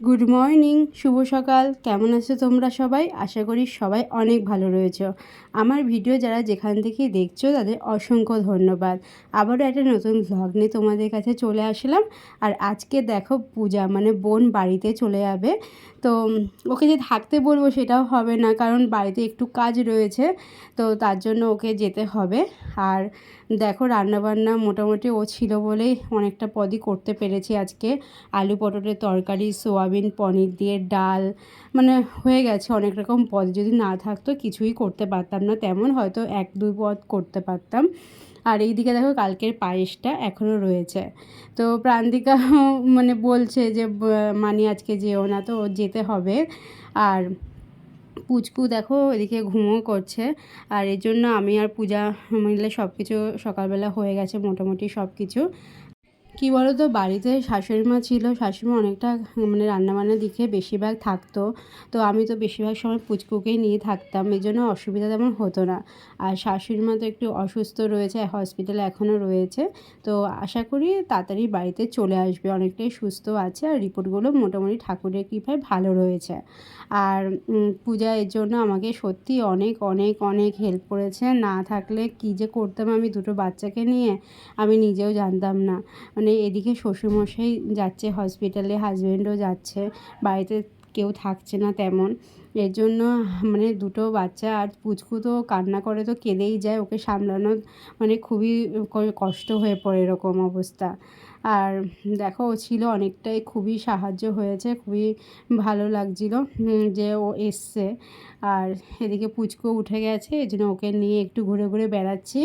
Good morning শুভ সকাল। কেমন আছো তোমরা সবাই? আশা করি সবাই অনেক ভালো রয়েছো। আমার ভিডিও যারা যেখান থেকে দেখছ, তাদের অসংখ্য ধন্যবাদ। আবারও একটা নতুন ভ্লগ নিয়ে তোমাদের কাছে চলে আসলাম। আর আজকে দেখো পূজা মানে বোন বাড়িতে চলে যাবে। তো ওকে যে থাকতে বলব সেটাও হবে না, কারণ বাড়িতে একটু কাজ রয়েছে। তো তার জন্য ওকে যেতে হবে। আর দেখো রান্নাবান্না মোটামুটি ও ছিল বলেই অনেকটা পদই করতে পেরেছি আজকে। আলু পটলের তরকারি সোয়াবিন, পনির দিয়ে ডাল মানে হয়ে গেছে অনেক রকম পদ। যদি না থাকতো কিছুই করতে পারতাম না, তেমন হয়তো এক দুই পদ করতে পারতাম। আর এইদিকে দেখো কালকের পায়েসটা এখনও রয়েছে। তো প্রান্তিকা মানে বলছে যে মানি আজকে যেও না তো যেতে হবে। আর পুচকু দেখো এদিকে ঘুমও করছে। আর এর জন্য আমি আর পূজা মিলে সব কিছু সকালবেলা হয়ে গেছে মোটামুটি সব কিছু কী বলো তো বাড়িতে শাশুড়ি মা ছিল শাশুড়ি মা অনেকটা মানে রান্নাবান্নার দিকে বেশিরভাগ থাকতো। তো আমি তো বেশিরভাগ সময় পুচকুকেই নিয়ে থাকতাম এই জন্য অসুবিধা তেমন হতো না। আর শাশুড়ি মা তো একটু অসুস্থ রয়েছে হসপিটালে এখনও রয়েছে। তো আশা করি তাড়াতাড়ি বাড়িতে চলে আসবে, অনেকটাই সুস্থ আছে আর রিপোর্টগুলো মোটামুটি ঠাকুরের কৃপায় ভালো রয়েছে। আর পূজা এর জন্য আমাকে সত্যি অনেক অনেক অনেক হেল্প করেছে। না থাকলে কী যে করতাম আমি দুটো বাচ্চাকে নিয়ে, আমি নিজেও জানতাম না। মানে এদিকে শ্বশুরমশাই যাচ্ছে হসপিটালে হাজব্যান্ডও যাচ্ছে, বাড়িতে কেউ থাকছে না তেমন। এর জন্য মানে দুটো বাচ্চা আর পুচকু তো কান্না করে তো কেঁদেই যায়, ওকে সামলানো মানে খুবই কষ্ট হয়ে পড়ে এরকম অবস্থা। আর দেখো, ও ছিল অনেকটাই খুবই সাহায্য হয়েছে, খুবই ভালো লাগছিল যে ও এসছে। আর এদিকে পুচকো উঠে গেছে, এই জন্য ওকে নিয়ে একটু ঘুরে ঘুরে বেড়াচ্ছি।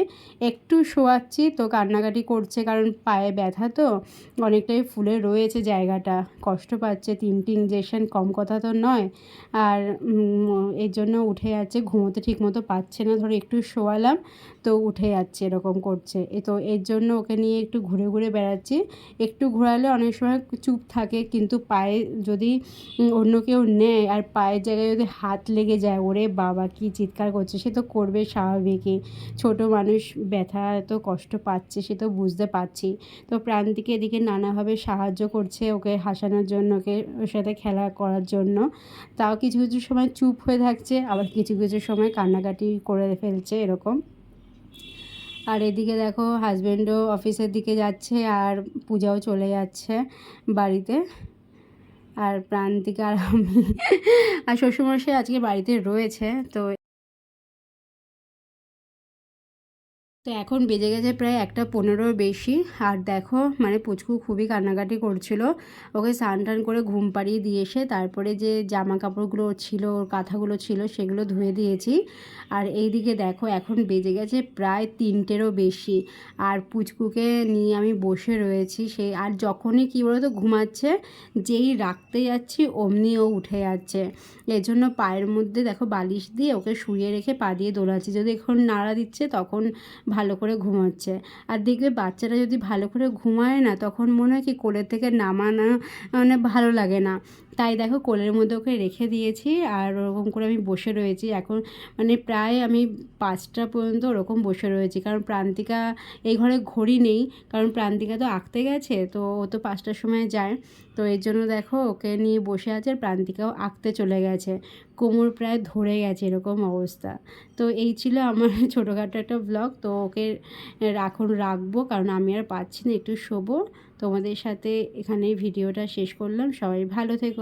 একটু শোয়াচ্ছি, তো কান্নাকাটি করছে কারণ পায়ে ব্যথা তো, অনেকটাই ফুলে রয়েছে জায়গাটা, কষ্ট পাচ্ছে তিনটি ইঞ্জেকশন কম কথা তো নয়। আর এর জন্য উঠে যাচ্ছে, ঘুমোতে ঠিক মতো পাচ্ছে না, ধরো একটু শোয়ালাম, তো উঠে যাচ্ছে, এরকম করছে। এ তো এর জন্য ওকে নিয়ে একটু ঘুরে ঘুরে বেড়াচ্ছি। একটু ঘোরালে অনেক সময় চুপ থাকে, কিন্তু পায়ে যদি অন্য কেউ নেয় আর পায়ের জায়গায় যদি হাত লেগে যায়, ওরে বাবা কি চিৎকার করছে, সে তো করবে স্বাভাবিকই। ছোট মানুষ ব্যথা এত কষ্ট পাচ্ছে, সে তো বুঝতে পারছি। তো প্রান্তিকে এদিকে নানাভাবে সাহায্য করছে ওকে হাসানোর জন্য, ওকে ওর সাথে খেলা করার জন্য। তাও কিছু কিছু সময় চুপ হয়ে থাকছে, আবার কিছু কিছু সময় কান্নাকাটি করে ফেলছে, এরকম। আর এদিকে দেখো হাজব্যান্ডও অফিসের দিকে যাচ্ছে আর পূজাও চলে যাচ্ছে বাড়িতে। আর প্রান্তিকা আর আমি আর শ্বশুরমশাই আজকে বাড়িতে রয়েছে, তো তো এখন বেজে গেছে প্রায় একটা পনেরোর বেশি। আর দেখো মানে পুচকু খুবই কান্নাকাটি করছিল। ওকে স্নান টান করে ঘুম পাড়িয়ে দিয়ে এসে তারপরে যে জামা কাপড়গুলো ছিল, ওর কাঁথাগুলো ছিল, সেগুলো ধুয়ে দিয়েছি। আর এইদিকে দেখো, এখন বেজে গেছে প্রায় তিনটেরও বেশি। আর পুচকুকে নিয়ে আমি বসে রয়েছি। সে, আর যখনই কী বলতো, ঘুমাচ্ছে, যেই রাখতে যাচ্ছি অমনি ও উঠে যাচ্ছে। এই জন্য পায়ের মধ্যে দেখো বালিশ দিয়ে ওকে শুয়ে রেখে পা দিয়ে দোলাচ্ছি। যদি এখন নাড়া দিচ্ছে, তখন ভালো করে ঘুমাচ্ছে। আর দেখবে বাচ্চারা যদি ভালো করে ঘুমায় না, তখন মনে হয় কি কোলের থেকে নামানো মানে ভালো লাগে না। তাই দেখো কোলের মধ্যে ওকে রেখে দিয়েছি আর ওরকম করে আমি বসে রয়েছি। এখন মানে প্রায় আমি পাঁচটা পর্যন্ত ওরকম বসে রয়েছি। কারণ প্রান্তিকা এই ঘরে ঘড়ি নেই, কারণ প্রান্তিকা তো আঁকতে গেছে, তো ও তো পাঁচটার সময় যায়। তো এর জন্য দেখো ওকে নিয়ে বসে আছে আর প্রান্তিকাও আঁকতে চলে গেছে। কোমর প্রায় ধরে গেছে এরকম অবস্থা। তো এই ছিল আমার ছোটোখাটো একটা ব্লগ তো ওকে এখন রাখব, কারণ আমি আর পাচ্ছি না, একটু শোবো। তোমাদের সাথে এখানে ভিডিওটা শেষ করলাম। সবাই ভালো থেকো।